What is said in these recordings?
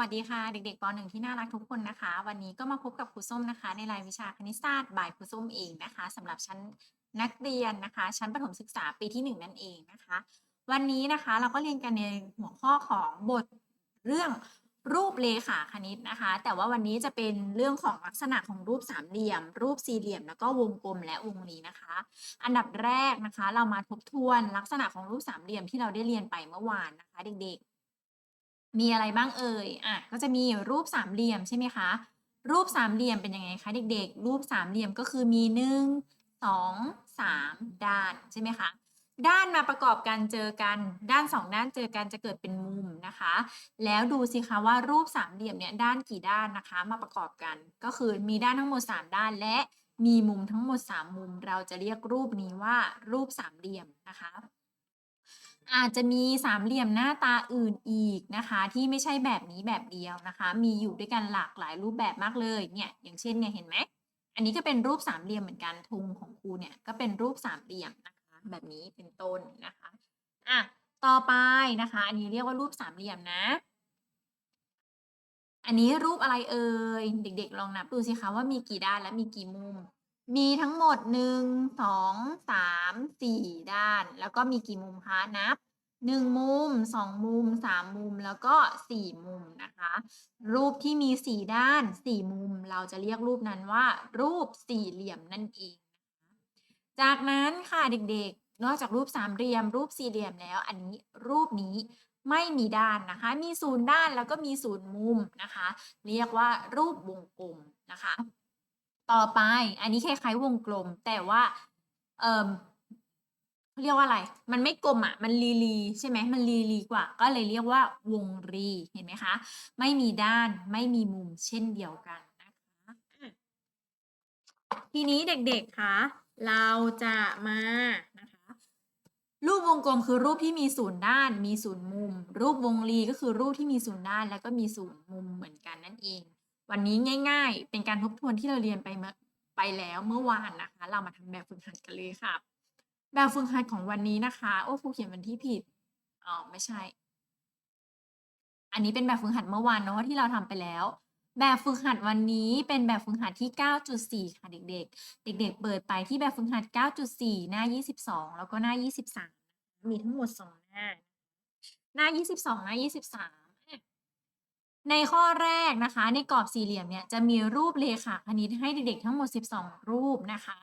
วัสดีค่ะ เด็กๆป .1 ที่น่ารักทุกคนนะคะ วันนี้ก็มาพบกับครูส้มนะคะ ในรายวิชาคณิตศาสตร์บ่ายครูส้มเองนะคะสำหรับชั้นนักเรียนนะคะ ชั้นประถมศึกษาปีที่ 1 นั่นเองนะคะ วันนี้นะคะเราก็เรียนกันในหัวข้อของบทเรื่องรูปเลขาคณิตนะคะ แต่ว่าวันนี้จะเป็นเรื่องของลักษณะของรูปสามเหลี่ยม รูปสี่เหลี่ยม แล้วก็วงกลมและวงรีนะคะ อันดับแรกนะคะ เรามาทบทวนลักษณะของรูปสามเหลี่ยมที่เราได้เรียนไปเมื่อวานนะคะ เด็กๆ มีอะไรบ้างเอ่ยอะก็จะมีรูปสามเหลี่ยมใช่ไหมคะ รูปสามเหลี่ยมเป็นยังไงคะเด็ก ๆ รูปสามเหลี่ยมก็คือมีหนึ่งสองสามด้านใช่ไหมคะด้านมาประกอบกันเจอกัน ด้านสองด้านเจอกันจะเกิดเป็นมุมนะคะ แล้วดูสิคะว่ารูปสามเหลี่ยมเนี่ยด้านกี่ด้านนะคะ มาประกอบกัน ก็คือมีด้านทั้งหมด 3 ด้านและมีมุมทั้งหมด 3 มุม เราจะเรียกรูปนี้ว่ารูปสามเหลี่ยมนะคะ อาจจะมีสามเหลี่ยมหน้าตาอื่นอีกนะคะ ที่ไม่ใช่แบบนี้แบบเดียวนะคะ มีอยู่ด้วยกันหลากหลายรูปแบบมากเลยเนี่ยอย่างเช่นเนี่ยเห็นไหมอันนี้ก็เป็นรูปสามเหลี่ยมเหมือนกันธงของครูเนี่ยก็เป็นรูปสามเหลี่ยมนะคะ แบบนี้เป็นต้นนะคะอะต่อไปนะคะ อันนี้เรียกว่ารูปสามเหลี่ยมนะ อันนี้รูปอะไรเอ่ยเด็ก ๆ ลองนับดูสิคะว่ามีกี่ด้านและมีกี่มุม มีทั้งหมดหนึ่งสองสามสี่ด้าน แล้วก็มีกี่มุมคะนับหนึ่งมุมสองมุมสามมุมแล้วก็สี่มุมนะคะ รูปที่มีสี่ด้านสี่มุม เราจะเรียกรูปนั้นว่า รูปสี่เหลี่ยมนั่นเอง จากนั้นค่ะเด็กๆ นอกจากรูปสามเหลี่ยม รูปสี่เหลี่ยมแล้ว อันนี้รูปนี้ไม่มีด้านนะคะ มีศูนย์ด้านแล้วก็มีศูนย์มุมนะคะ เรียกว่ารูปวงกลมนะคะ ต่อไป อันนี้คล้ายๆวงกลม แต่ว่า เออเรียกว่าอะไร มันไม่กลมอะ มันลีลีใช่ไหมมันลีลีกว่า ก็เลยเรียกว่าวงรี เห็นไหมคะ ไม่มีด้าน ไม่มีมุมเช่นเดียวกันนะคะทีนี้เด็กๆ คะ เราจะมานะคะ รูปวงกลมคือรูปที่มีศูนย์ด้าน มีศูนย์มุม รูปวงรีก็คือรูปที่มีศูนย์ด้าน แล้วก็มีศูนย์มุมเหมือนกันนั่นเอง วันนี้ง่ายๆ เป็นการทบทวนที่เราเรียนไปเมื่อไปแล้วเมื่อวานนะคะ เรามาทำแบบฝึกหัดกันเลยค่ะ แบบฝึกหัดของวันนี้นะคะ โอ้ครูเขียนวันที่ผิดอ๋อไม่ใช่ อันนี้เป็นแบบฝึกหัดเมื่อวานเนาะที่เราทำไปแล้ว แบบฝึกหัดวันนี้เป็นแบบฝึกหัดที่ 9.4 ค่ะเด็กๆ เด็ก ๆ เปิดไปที่แบบฝึกหัด 9.4 หน้า 22 แล้วก็หน้า 23 มีทั้งหมด 2 หน้า หน้า 22 หน้า 23 ในข้อแรกนะคะ ในกรอบสี่เหลี่ยมเนี่ยจะมีรูปเลขาคณิตให้เด็กๆทั้งหมด 12 รูปนะคะ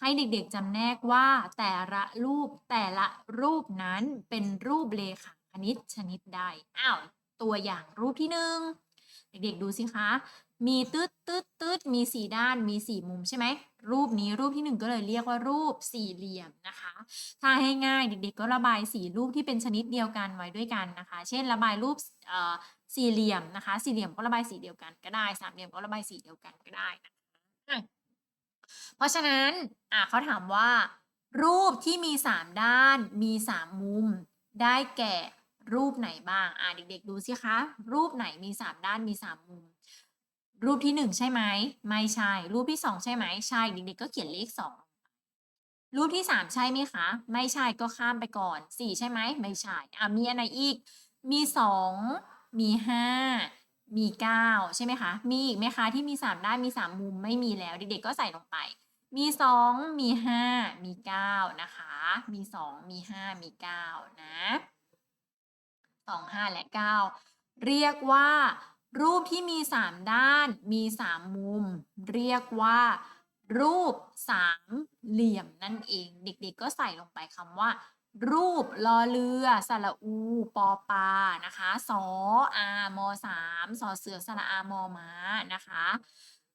ให้เด็กๆจำแนกว่าแต่ละรูปแต่ละรูปนั้นเป็นรูปเลขาคณิตชนิดใดอ้าวตัวอย่างรูปที่หนึ่ง เด็กๆดูสิคะ มีตืดตืดตืดมีสี่ด้าน มีสี่มุมใช่ไหม รูปนี้รูปที่หนึ่งก็เลยเรียกว่ารูปสี่เหลี่ยมนะคะ ถ้าให้ง่ายเด็กๆก็ระบายสีรูปที่เป็นชนิดเดียวกันไว้ด้วยกันนะคะ เช่น ระบายรูปสี่เหลี่ยมนะคะ สี่เหลี่ยมก็ระบายสีเดียวกันก็ได้ สามเหลี่ยมก็ระบายสีเดียวกันก็ได้นะคะอะเพราะฉะนั้นอะเขาถามว่า รูปที่มีสามด้าน มีสามมุม ได้แก่ รูปไหนบ้าง อะเด็กๆ ดูสิคะ รูปไหนมีสามด้านมีสามมุม รูปที่หนึ่งใช่ไหม ไม่ใช่ รูปที่สองใช่ไหม ใช่ เด็กๆ ก็เขียนเลขสองรูปที่สามใช่ไหมคะ ไม่ใช่ก็ข้ามไปก่อนสี่ใช่ไหม ไม่ใช่ อะมีอันไหนอีก มีสองมีห้ามีเก้าใช่ไหมคะ มีอีกไหมคะที่มีสามด้านมีสามมุมไม่มีแล้ว เด็กๆ ก็ใส่ลงไปมีสองมีห้ามีเก้านะคะ มีสองมีห้ามีเก้านะ สองห้าและเก้าเรียกว่า รูปที่มีสามด้านมีสามมุม เรียกว่า รูปสามเหลี่ยมนั่นเอง เด็กๆก็ใส่ลงไปคำว่า รูปลอเรือสระอู ปอปานะคะสออามสามสอเสือสระอามอม้านะคะ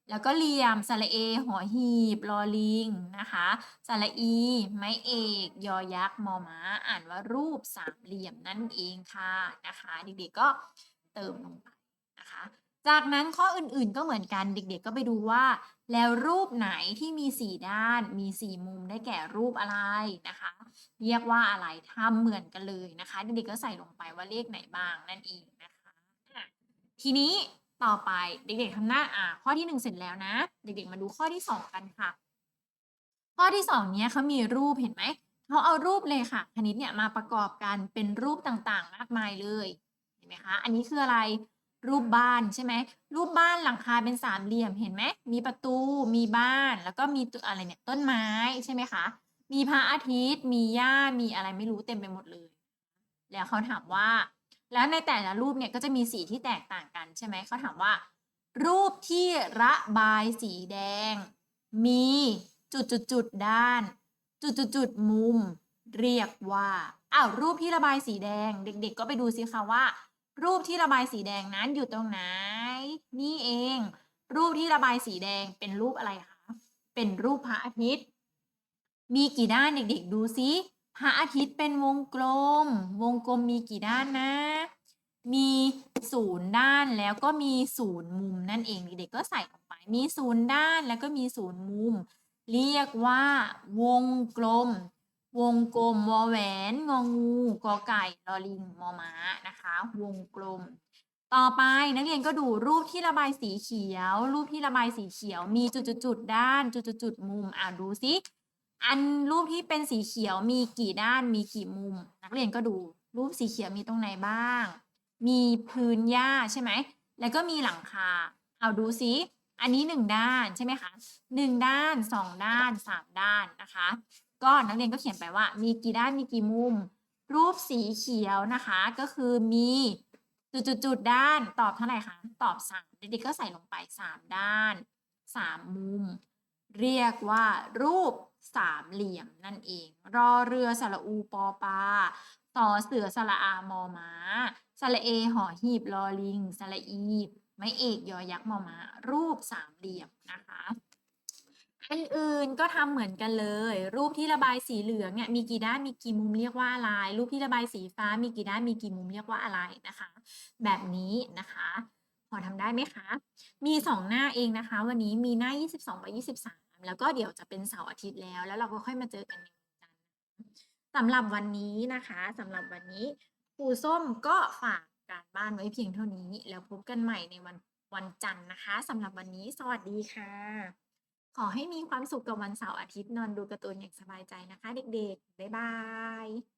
แล้วก็เหลี่ยมสระเอ หอหีบลอลิงนะคะสระอี ไม้เอก ยอยักษ์มอม้า อ่านว่ารูปสามเหลี่ยมนั่นเองค่ะนะคะเด็กๆก็เติมลงไปนะคะ จากนั้นข้ออื่นๆก็เหมือนกันเด็กๆก็ไปดูว่า แล้วรูปไหนที่มีสี่ด้านมีสี่มุมได้แก่รูปอะไรนะคะ เรียกว่าอะไรทำเหมือนกันเลยนะคะเด็กๆก็ใส่ลงไปว่าเลขไหนบ้างนั่นเองนะคะ ทีนี้ ต่อไปเด็กๆทำหน้าอ่าข้อที่หนึ่งเสร็จแล้วนะ เด็กๆมาดูข้อที่สองกันค่ะ ข้อที่สองเนี้ยเขามีรูปเห็นไหมเขาเอารูปเลยค่ะคณิตเนี่ยมาประกอบกันเป็นรูปต่างๆ มากมายเลยเห็นไหมคะอันนี้คืออะไรรูปบ้านใช่ไหมรูปบ้านหลังคาเป็นสามเหลี่ยมเห็นไหมมีประตูมีบ้าน แล้วก็มีตัวอะไรเนี่ยต้นไม้ใช่ไหมคะมีพระอาทิตย์ มีหญ้ามีอะไรไม่รู้เต็มไปหมดเลย แล้วเขาถามว่า แล้วในแต่ละรูปเนี่ยก็จะมีสีที่แตกต่างกันใช่ไหมเขาถามว่า รูปที่ระบายสีแดง มีจุดจุดจุดด้าน จุดจุดจุดมุม เรียกว่าอ้าวรูปที่ระบายสีแดง เด็ก ๆ ก็ไปดูสิคะว่า รูปที่ระบายสีแดงนั้นอยู่ตรงไหน นี่เอง รูปที่ระบายสีแดงเป็นรูปอะไรคะเป็นรูปพระอาทิตย์ มีกี่ด้านเด็ก ๆ ดูซิ พระอาทิตย์เป็นวงกลม วงกลมมีกี่ด้านนะ มีศูนย์ด้านแล้วก็มีศูนย์มุมนั่นเองเด็กๆก็ใส่ลงไป มีศูนย์ด้านแล้วก็มีศูนย์มุม เรียกว่า วงกลม วงกลมวอแหวนงองูกอไก่ลอลิงมอม้านะคะ วงกลม ต่อไปนักเรียนก็ดูรูปที่ระบายสีเขียว รูปที่ระบายสีเขียว มีจุดๆด้าน จุดๆๆมุมอ่าดูซิ อันรูปที่เป็นสีเขียวมีกี่ด้านมีกี่มุม นักเรียนก็ดูรูปสีเขียวมีตรงไหนบ้าง มีพื้นหญ้าใช่ไหม แล้วก็มีหลังคา เอาดูซิอันนี้หนึ่งด้านใช่ไหมคะหนึ่งด้านสองด้านสามด้านนะคะ ก็นักเรียนก็เขียนไปว่า มีกี่ด้านมีกี่มุม รูปสีเขียวนะคะ ก็คือมีจุดๆด้านตอบเท่าไหร่คะตอบสามเด็กๆก็ใส่ลงไปสามด้านสามมุม เรียกว่ารูป สามเหลี่ยมนั่นเอง รอเรือสระอูปอปลาสอเสือสระอามอม้าสระเอหอหีบลอลิงสระอีไม้เอกยอยักษ์มอม้ารูปสามเหลี่ยมนะคะอันอื่นก็ทำเหมือนกันเลย รูปที่ระบายสีเหลืองเนี่ยมีกี่ด้านมีกี่มุมเรียกว่าอะไร รูปที่ระบายสีฟ้ามีกี่ด้านมีกี่มุมเรียกว่าอะไรนะคะ แบบนี้นะคะพอทำได้ไหมคะ มีสองหน้าเองนะคะ วันนี้มีหน้า 22 กับ23 แล้วก็เดี๋ยวจะเป็นเสาร์อาทิตย์แล้ว แล้วเราก็ค่อยมาเจอกันในวันจันทร์สำหรับวันนี้นะคะสำหรับวันนี้ครูส้มก็ฝากการบ้านไว้เพียงเท่านี้ แล้วพบกันใหม่ในวันวันจันทร์นะคะสำหรับวันนี้สวัสดีค่ะ ขอให้มีความสุขกับวันเสาร์อาทิตย์นอนดูการ์ตูนอย่างสบายใจนะคะ เด็กๆบ๊ายบาย